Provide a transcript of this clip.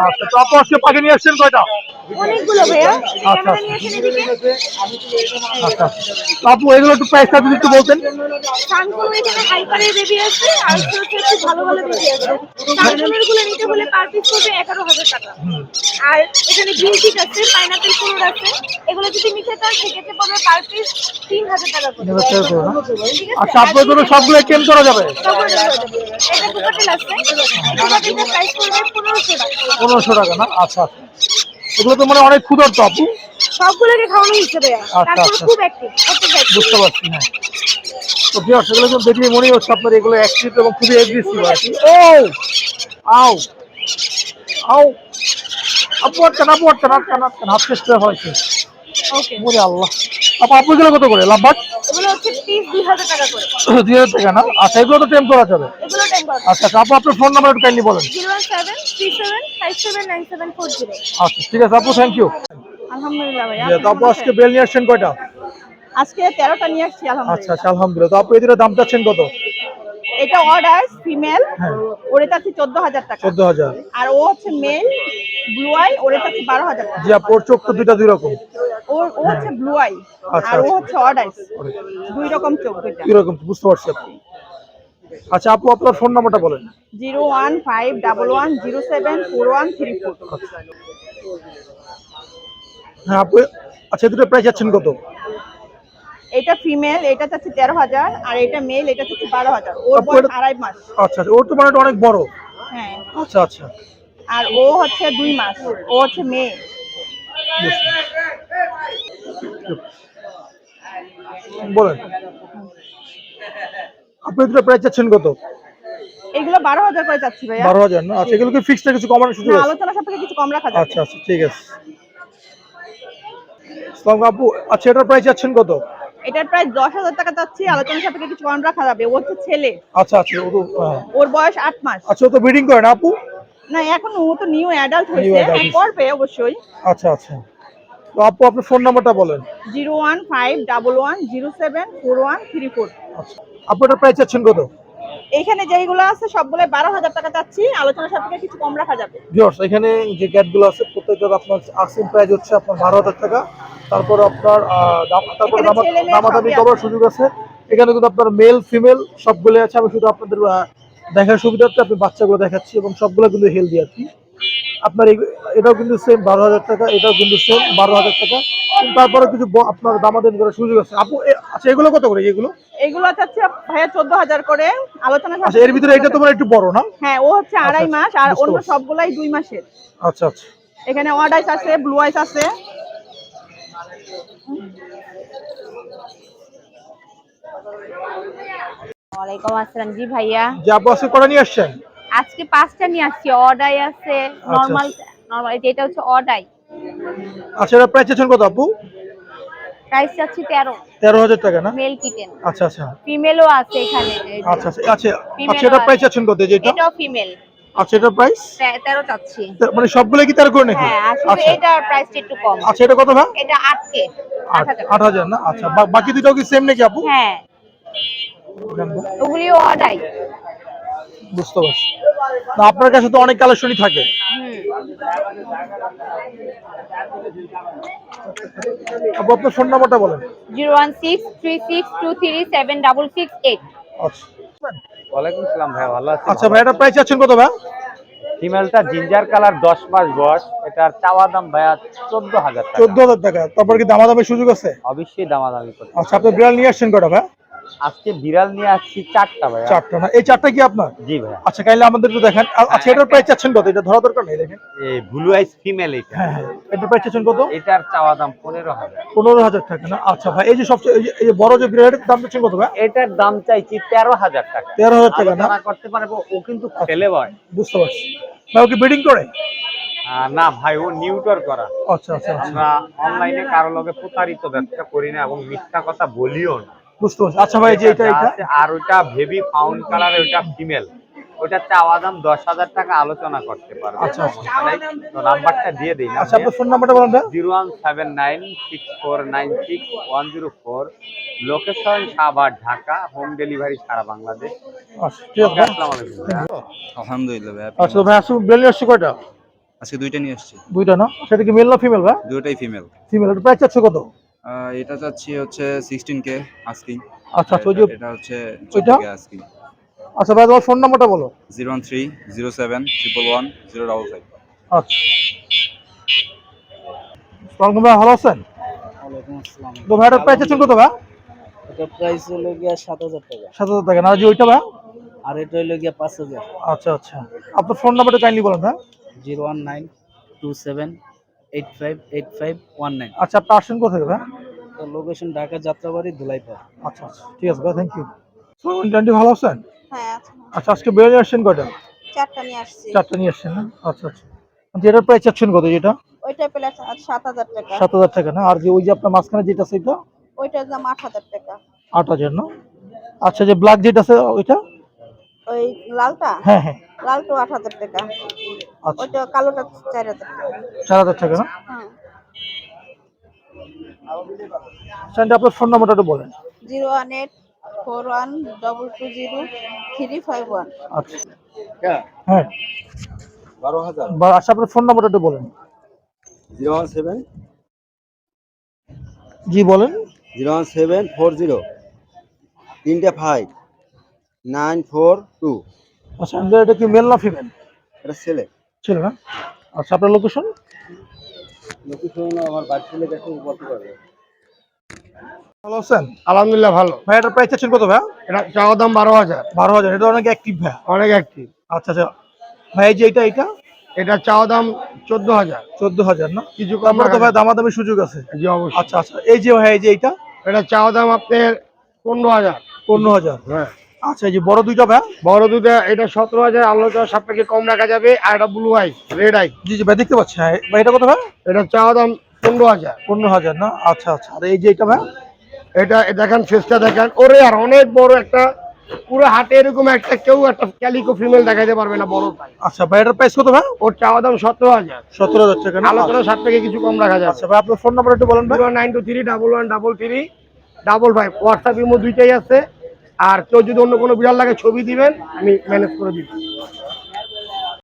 আচ্ছা তো আপু আজকে পাখি নিয়ে আসছেন কয়টা? অনেকগুলো ভাইয়া। আচ্ছা। আচ্ছা। আপু এগুলো একটু প্রাইসটা যদি একটু বলতেন। সানকুলো এখানে হাইপারের বেবি আছে আর হচ্ছে একটু ভালো ভালো বেবি আছে। সানকুলোরগুলো নিতে হলে পার পিস পড়বে এগারো হাজার টাকা। আর এখানে বিউটিক আছে পাইনাপেল কুলোর আছে। এগুলো যদি নিতে চান সেক্ষেত্রে পড়বে পার পিস তিন হাজার টাকা করে। তিন হাজার টাকা করে। না? ঠিক আছে? আচ্ছা আপনার জন্য সবগুলো কেম করা যাবে। এটা দুপাটেল আছে। প্রাইস পনেরোশো টাকা। না? আচ্ছা আচ্ছা। এগুলো তো মানে অনেক ক্ষুদর তো আপু। সবগুলোকে খাওয়ানো হিসেবে আচ্ছা, আচ্ছা। বুঝতে পারছি হ্যাঁ। তো বিয়ার সেগুলো কিন্তু দেখলে মনে হচ্ছে আপনার এগুলো অ্যাক্টিভ এবং খুবই এগ্রেসিভ আর কি। ও আও আও আপু আটকান আপু আটকান আটকান আটকান হাত চেষ্টা হয়েছে। ওকে। আল্লাহ। আপু আপু এগুলো কত করে? লাভবাট এগুলো হচ্ছে পিস দুই হাজার টাকা করে। দুই হাজার টাকা না? আচ্ছা এগুলো তো টেম করা যাবে। এগুলো টাইম পাবে আচ্ছা আচ্ছা, আপু আপনার ফোন নাম্বার একটু কাইন্ডলি বলেন। আচ্ছা ঠিক আছে আপু থ্যাংক ইউ আলহামদুলিল্লাহ তো আপু আজকে বেল নিয়ে আসছেন কয়টা? আজকে তেরোটা নিয়ে আসছি আচ্ছা আলহামদুলিল্লাহ। আচ্ছা আলহামদুলিল্লাহ। তো আপু এদের দাম চাচ্ছেন কত? এটা অর্ডার ফিমেল ওরে চাচ্ছি চোদ্দ হাজার টাকা। চোদ্দ হাজার। আর ও হচ্ছে মেল ব্লু আই ওরে চাচ্ছি বারো হাজার টাকা। জি আপু ওর চোখ তো দুইটা দুই রকম। ওর ও হচ্ছে ব্লু আই আচ্ছা, আর ও আচ্ছা। হচ্ছে অর্ডার দুই রকম চোখ দুইটা। দুই রকম বুঝতে পারছি আপু আচ্ছা আপু আপনার ফোন নাম্বারটা বলেন। Zero one five double one zero seven four one three four. হ্যাঁ আপু আচ্ছা দুটো প্রাইস যাচ্ছেন কত? এটা ফিমেল এটা চাচ্ছি তেরো হাজার আর এটা মেল এটা চাচ্ছি বারো হাজার। ওর এটা- আড়াই মাস। আচ্ছা আচ্ছা ওর তো মানে অনেক বড়। হ্যাঁ। আচ্ছা আচ্ছা। আর ও হচ্ছে দুই মাস ও হচ্ছে মেয়ে। বলেন। আপনি দুটো প্রাইস যাচ্ছেন কত? এগুলো বারো হাজার করে চাচ্ছি ভাইয়া। বারো হাজার না? আচ্ছা এগুলো কি ফিক্সড কিছু কমানোর সুযোগ আছে? আলোচনা সাপেক্ষে কিছু কম রাখা যাবে। আচ্ছা আচ্ছা ঠিক আছে। আপু আচ্ছা এটার প্রাইস যাচ্ছেন কত? এটার প্রায় দশ হাজার টাকা চাচ্ছি আলোচনা সাপেক্ষে কিছু কম রাখা যাবে। ও হচ্ছে ছেলে। আচ্ছা আচ্ছা হ্যাঁ। ওর বয়স আট মাস। আচ্ছা ও তো ব্রিডিং করে না আপু? না এখন ও তো নিউ অ্যাডাল্ট হয়েছে হ্যাঁ, করবে অবশ্যই। আচ্ছা আচ্ছা। তো আপু আপনার ফোন নাম্বারটা বলেন। Zero one five double one zero seven four one three four. আচ্ছা। আপু এটার প্রাইস যাচ্ছেন কত? এইখানে যেইগুলো আছে সবগুলো বারো হাজার টাকা চাচ্ছি। আলোচনা সাপেক্ষে কিছু কম রাখা যাবে। ভিউয়ার্স এখানে যে ক্যাটগুলো আছে প্রত্যেকটার আপনার আসিন প্রাইস হচ্ছে আপনার বারো হাজার টাকা। তারপর আপনার তারপর এখানে দামা- দামাদামি করার সুযোগ আছে। এখানে কিন্তু আপনার মেল ফিমেল সবগুলো আছে। আমি শুধু আপনাদের দেখার সুবিধার্থে আপনি বাচ্চাগুলো দেখাচ্ছি এবং সবগুলো কিন্তু হেলদি আর কি। আপনার এটাও কিন্তু সেম বারো হাজার টাকা এটাও কিন্তু সেম বারো হাজার টাকা। তারপরে কিছু আপনার দামাদামি করার সুযোগ আছে। আপু আচ্ছা এগুলো কত করে এগুলো? এগুলো চাচ্ছি ভাইয়া চোদ্দ হাজার করে আলোচনা আচ্ছা এর ভিতরে এটা তোমার একটু বড় না? হ্যাঁ ও হচ্ছে আড়াই আচ্ছা, মাস আর অন্য সবগুলাই দুই মাসের। আচ্ছা আচ্ছা। এখানে ওয়ার্ড আইস আছে ব্লু আইস আছে। ওয়ালাইকুম আসসালাম। জি ভাইয়া। আপু আজকে কটা নিয়ে আসছেন? আজকে পাঁচটা নিয়ে আসছি। অডাই আছে নর্মাল নর্মাল যেটা হচ্ছে অডাই আচ্ছা এটা প্রাইস চাচ্ছেন কত আপু? প্রাইস চাচ্ছি তেরো। তেরো হাজার টাকা না? মেল কিটেন আচ্ছা আচ্ছা। ফিমেলও আছে এখানে। আচ্ছা আচ্ছা। আচ্ছা আচ্ছা আছে। প্রাইস কত? যেটা? এটাও ফিমেল আচ্ছা এটার প্রাইস তেরো চাচ্ছি। মানে সবগুলো কি তার করে নাকি? হ্যাঁ আচ্ছা। প্রাইসটা একটু কম। আচ্ছা এটা কত ভাই এটা আটকে আট হাজার। আট হাজার না? আচ্ছা বাকি দুটো কি সেম নাকি আপু? হ্যাঁ। ওগুলিও অডাই বুঝতে পারছি। না আপনার কাছে তো অনেক কালেকশনই থাকে। আপু আপনার ফোন নাম্বারটা বলেন। Zero one six three six two three seven double six eight. আচ্ছা। ওয়ালাইকুম সালাম ভাই ভালো আছি আচ্ছা ভাই এটার প্রাইস আছেন কত ভাই? ফিমেলটা জিঞ্জার কালার দশ মাস বয়স। এটার চাওয়া দাম ভাইয়া চোদ্দ হাজার টাকা। চোদ্দ হাজার টাকা। তারপর কি দামাদামের সুযোগ আছে? অবশ্যই দামাদামি করতে আচ্ছা আপনি বিড়াল নিয়ে আসছেন কটা ভাই? আজকে বিড়াল নিয়ে আসছি চারটা ভাইয়া। চারটা না? এই চারটা কি আপনার? জি ভাইয়া। আচ্ছা কাইলে আমাদের একটু দেখেন। আচ্ছা এটার প্রাইস চাচ্ছেন কত? এটা ধরা দরকার নেই দেখেন। এই ব্লু আইস ফিমেল এটা হ্যাঁ এটার প্রাইস চাচ্ছেন কত? এটার চাওয়া দাম পনেরো হাজার। পনেরো হাজার টাকা না? আচ্ছা ভাই এই যে সবচেয়ে এই যে- বড় যে বিড়ালের দাম চাচ্ছেন কত ভাই? এটার দাম চাইছি তেরো হাজার টাকা। তেরো হাজার টাকা না? করতে পারব ও কিন্তু ছেলে বয়। বুঝতে পারছি। ভাই ওকে ব্রিডিং করে? না ভাই ও নিউটর করা। আচ্ছা আচ্ছা আচ্ছা। আমরা অনলাইনে কারও লগে প্রতারিত ব্যবসা করি না এবং মিথ্যা কথা বলিও না। বুঝতে পারছি। আচ্ছা ভাই যে এটা এটা? আর ওইটা ভেবি ফাউন্ড কালার ওইটা ফিমেল। ওটা চাওয়া দাম দশ হাজার টাকা আলোচনা করতে পারবে। আচ্ছা, আচ্ছা। তো নাম্বারটা দিয়ে দিই আচ্ছা আপনার ফোন নাম্বারটা বলেন zero one seven nine six four nine six one zero four. Location Savar Dhaka home delivery সারা বাংলাদেশ। আচ্ছা ঠিক আছে ভাই। আসসালামু আলাইকুম আলহামদুলিল্লাহ ভাই আচ্ছা ভাই আসুন বেলি আসছে কয়টা? আজকে দুইটা নিয়ে আসছি। দুইটা না? সেটা কি মেল না ফিমেল ভাই? দুইটাই ফিমেল ফিমেল প্রাইস চাচ্ছে কত? এটা চাচ্ছি হচ্ছে 16 কে আস্কিং আচ্ছা তো এটা হচ্ছে ওইটা? আস্কিং আচ্ছা ভাই তোমার ফোন নাম্বারটা বলো। 01307111055 আচ্ছা। আসসালামু ভাই ভালো আছেন? ওয়ালাইকুম আসসালাম। তো ভাই প্রাইস কত ভাই? এটা প্রাইস হলো গিয়া 7000 টাকা। 7000 টাকা। না যে ওইটা ভাই? আর এটা হলো গিয়া 5000 আচ্ছা আচ্ছা। আপনার ফোন নাম্বারটা কাইন্ডলি বলুন হ্যাঁ 01927 eight five eight five one nine. আচ্ছা আপনি কোথায় ভাই? তো লোকেশন ঢাকা যাত্রাবাড়ি ধুলাইপাড় আচ্ছা আচ্ছা ঠিক আছে ভাই থ্যাংক ইউ টোয়েন্টি ভালো আছেন? হ্যাঁ আচ্ছা আচ্ছা আজকে বেরিয়ে আসছেন কয়টা? চারটা নিয়ে আসছি। চারটা নিয়ে আসছেন না? আচ্ছা আচ্ছা। আচ্ছা, এটার প্রাইস চাচ্ছেন কত যেটা? ওইটা পেলে সাত হাজার টাকা। সাত হাজার টাকা না? আর যে ওই যে আপনার মাঝখানে যেটা আছে এটা? ওইটার দাম আট হাজার টাকা। আট হাজার না? আচ্ছা যে ব্ল্যাক যেটা আছে ওইটা? ওই লালটা? হ্যাঁ হ্যাঁ। লালটা আট হাজার টাকা। আচ্ছা ওইটা কালোটা চার হাজার চার হাজার টাকা না? হ্যাঁ। আচ্ছা আপনার ফোন নাম্বারটা একটু বলেন। Zero one eight four one double two zero three five one. আচ্ছা। হ্যাঁ। বারো হাজার। আচ্ছা আপনার ফোন নাম্বারটা একটু বলেন। Zero one seven. জি বলেন। Zero one seven four zero. তিনটে ফাইভ নাইন ফোর টু। আচ্ছা এটা কি মেল না ফিমেল এটা ছেলে। ছিল না। আচ্ছা আপনার লোকেশন লোকেশন আমার বাড়ি ছেলে দেখে বলতে পারবে। ভালো আছেন? আলহামদুলিল্লাহ ভালো। ভাই এটার প্রাইস চাচ্ছেন কত ভাই এটা চাওয়া দাম বারো হাজার। বারো হাজার এটা অনেক অ্যাক্টিভ ভাই অনেক অ্যাক্টিভ আচ্ছা আচ্ছা। ভাই এই যে এটা এটা? এটা চাওয়া দাম চোদ্দ হাজার। চোদ্দ হাজার না? কিছু কম আমরা তো রাখা ভাই দামাদামি সুযোগ আছে। জি অবশ্যই। আচ্ছা আচ্ছা। এই যে ভাই এই যে এইটা? এটা চাওয়া দাম আপনার পনেরো হাজার। পনেরো হাজার। হ্যাঁ। আচ্ছা এই যে বড় দুইটা ভাই। বড় দুধে এটা সতেরো হাজার আলোচনা সাপেক্ষে কম রাখা যাবে আর এটা ব্লু আই রেড আই জি জি ভাই দেখতে পাচ্ছি। হ্যাঁ ভাই এটা কত ভাই? এটা চাওয়া দাম পনেরো হাজার। পনেরো হাজার না? আচ্ছা আচ্ছা। আর এই যে এটা ভাই? এটা দেখেন ফেসটা দেখেন। ওরে আর অনেক বড় একটা পুরো হাটে এরকম একটা কেউ একটা ক্যালিকো ফিমেল দেখাইতে পারবে না বড় পাই আচ্ছা ভাই এটার প্রাইস কত ভাই? ওর চাওয়া দাম সতেরো হাজার। সতেরো হাজার টাকা আলোচনা সাপেক্ষে কিছু কম রাখা যাবে। আচ্ছা ভাই আপনার ফোন নাম্বার একটু বলেন ভাই। Nine two three double one double three double five WhatsApp imo দুইটাই আছে। আর কেউ যদি অন্য কোনো বিড়াল লাগে ছবি দিবেন আমি ম্যানেজ করে দিব।